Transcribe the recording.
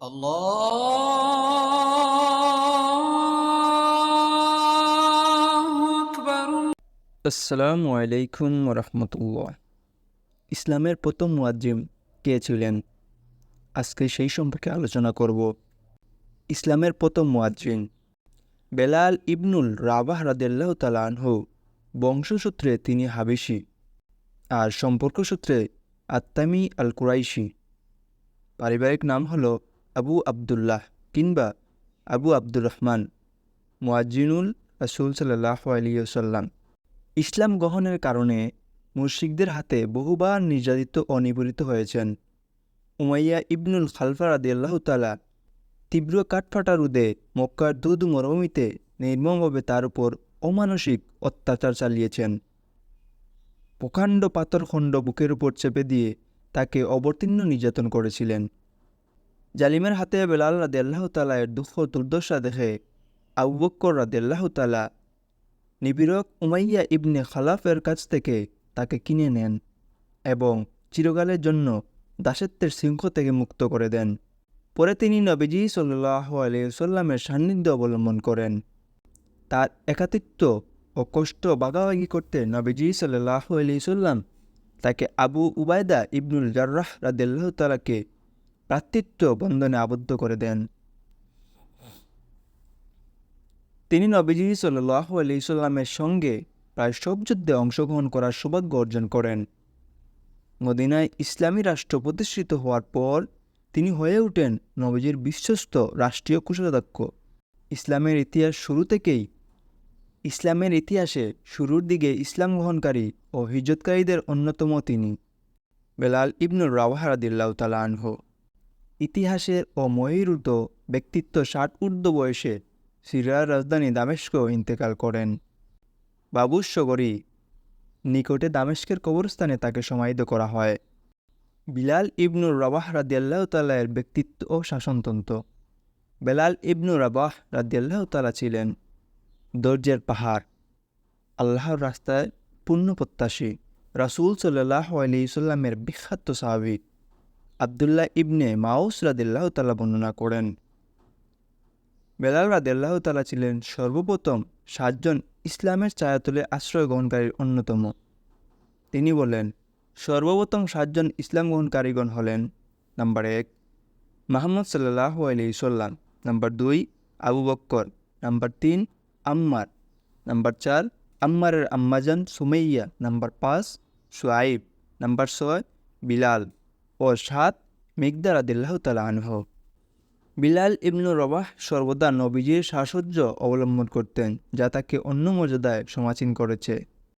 আসসালামু আলাইকুম রহমতুল্লাহ। ইসলামের প্রথম মুয়াজ্জিম কে ছিলেন? আজকে সেই সম্পর্কে আলোচনা করব। ইসলামের প্রথম মুয়াজ্জিন বেলাল ইবনুল রাবাহ রাদেল্লাহ তালানহু বংশসূত্রে তিনি হাবিসি আর সম্পর্কসূত্রে আত্তামি আল কুরাইশি। পারিবারিক নাম হলো আবু আবদুল্লাহ কিংবা আবু আব্দুর রহমান মুয়াজ্জিনুল রাসুল সাল্লাহ আলিয়াল্লাম ইসলাম গ্রহণের কারণে মুশরিকদের হাতে বহুবার নির্যাতিত ও নিপীড়িত হয়েছেন। উমাইয়া ইবনুল খালফা রাদিয়াল্লাহু তালা তীব্র কাঠফাটা রুদে মক্কার দুধ মরুভূমিতে নির্মমভাবে তার উপর অমানসিক অত্যাচার চালিয়েছেন। প্রকাণ্ড পাথরখণ্ড বুকের উপর চেপে দিয়ে তাকে অবতীর্ণ নির্যাতন করেছিলেন। জালিমের হাতে বেলাল রাদিয়াল্লাহু তালায়ের দুঃখ দুর্দশা দেখে আবু বক্কর রাদিয়াল্লাহু তালা নিবিড়ক উমাইয়া ইবনে খালাফের কাছ থেকে তাকে কিনে নেন এবং চিরকালের জন্য দাসত্বের শৃঙ্খ থেকে মুক্ত করে দেন। পরে তিনি নবীজি সাল্লাহ আলিয়াল্লামের সান্নিধ্য অবলম্বন করেন। তার একাতিত্ব ও কষ্ট বাগাবাগি করতে নবীজি সাল্লাহ আলি সাল্লাম তাকে আবু উবায়দা ইবনুল জার্রাহ রাদিল্লাহ তালাকে প্রাতৃত্ব বন্ধনে আবদ্ধ করে দেন। তিনি নবীজি সাল্লাহ আলিয়াল্লামের সঙ্গে প্রায় সব যুদ্ধে অংশগ্রহণ করার সৌভাগ্য অর্জন করেন। মদিনায় ইসলামী রাষ্ট্র প্রতিষ্ঠিত হওয়ার পর তিনি হয়ে ওঠেন নবীজির বিশ্বস্ত রাষ্ট্রীয় কুশলাধ্যক্ষ। ইসলামের ইতিহাস শুরু থেকেই, ইসলামের ইতিহাসে শুরুর দিকে ইসলাম গ্রহণকারী ও হিজতকারীদের অন্যতম তিনি। বেলাল ইবনুর রাওয়াহারাদিল্লাহ আনহ। ইতিহাসের ও মহিরুত ব্যক্তিত্ব ষাট ঊর্ধ্ব বয়সে সিরিয়ার রাজধানী দামেস্ক ইন্তেকাল করেন। বাবুসগরী নিকটে দামেস্কের কবরস্থানে তাকে সমাহিত করা হয়। বিলাল ইবনুর রাবাহ রাদিয়াল্লাহ তালায়ের ব্যক্তিত্ব ও শাসনতন্ত্র। বেলাল ইবনু রাবাহ রাদিয়াল্লাহ তালা ছিলেন দর্জের পাহাড়, আল্লাহর রাস্তায় পূর্ণ প্রত্যাশী। রাসুল সাল্লাহ আলি সাল্লামের বিখ্যাত সাহাবিক আবদুল্লাহ ইবনে মাউস রাদিল্লাহ তালা বর্ণনা করেন। বেলাল রাদেল্লাহ তালা ছিলেন সর্বপ্রথম সাতজন ইসলামের ছায়াতলে আশ্রয় গ্রহণকারীর অন্যতম। তিনি বলেন, সর্বপ্রথম সাতজন ইসলাম গ্রহণকারীগণ হলেন, নাম্বার এক মাহমদ সাল্লাহ আলি সাল্লাম, নাম্বার দুই, আবু বক্কর, নাম্বার তিন, আম্মার, নাম্বার চার, আম্মারের আম্মাজান সুমাইয়া, নাম্বার পাঁচ, সোয়াইব, নাম্বার ছয়, বিলাল। ও সাত মিকদার আদিল্লাহ তালা আনহ। বিলাল ইবনু রবাহ সর্বদা নবীজির সাহসর্য অবলম্বন করতেন, যা তাকে অন্য মর্যাদায় সমাচীন করেছে।